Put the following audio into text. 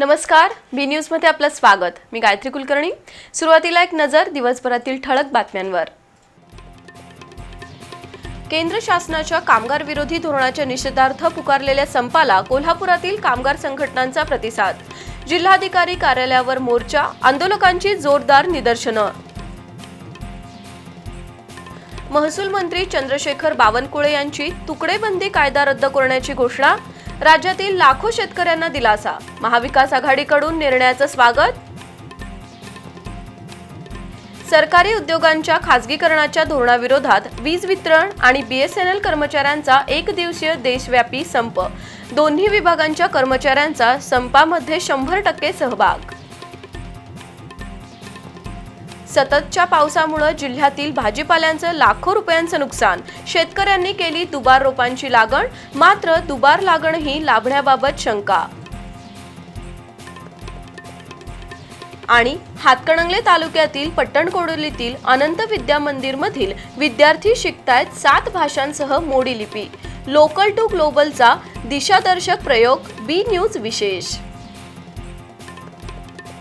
नमस्कार बी न्यूजमध्ये आपलं स्वागत. मी गायत्री कुलकर्णी. सुरुवातीला एक नजर दिवसभरातील ठळक बातम्यांवर. केंद्र शासनाच्या कामगार विरोधी धोरणाच्या निषेधार्थ पुकारलेल्या संपाला कोल्हापुरातील कामगार संघटनांचा प्रतिसाद. जिल्हाधिकारी कार्यालयावर मोर्चा आंदोलकांची जोरदार निदर्शनं. महसूल मंत्री चंद्रशेखर बावनकुळे यांची तुकडेबंदी कायदा रद्द करण्याची घोषणा राज्यातील लाखो शेतकऱ्यांना दिलासा. महाविकास आघाडीकडून निर्णयाचं स्वागत. सरकारी उद्योगांच्या खासगीकरणाच्या धोरणाविरोधात वीज वितरण आणि बीएसएनएल कर्मचाऱ्यांचा एक दिवसीय देशव्यापी संप. दोन्ही विभागांच्या कर्मचाऱ्यांचा संपामध्ये शंभर टक्के सहभाग. सततच्या पावसामुळे जिल्ह्यातील भाजीपाल्यांचं लाखो रुपयांचं नुकसान. शेतकऱ्यांनी केली दुबार रोपांची लागण मात्र दुबार लागणही लाभण्याबाबत शंका. आणि हातकणंगले तालुक्यातील पट्टणकोडोलीतील अनंत विद्या मंदिर मधील विद्यार्थी शिकतायत सात भाषांसह मोडी लिपी. लोकल टू ग्लोबलचा दिशादर्शक प्रयोग बी न्यूज विशेष.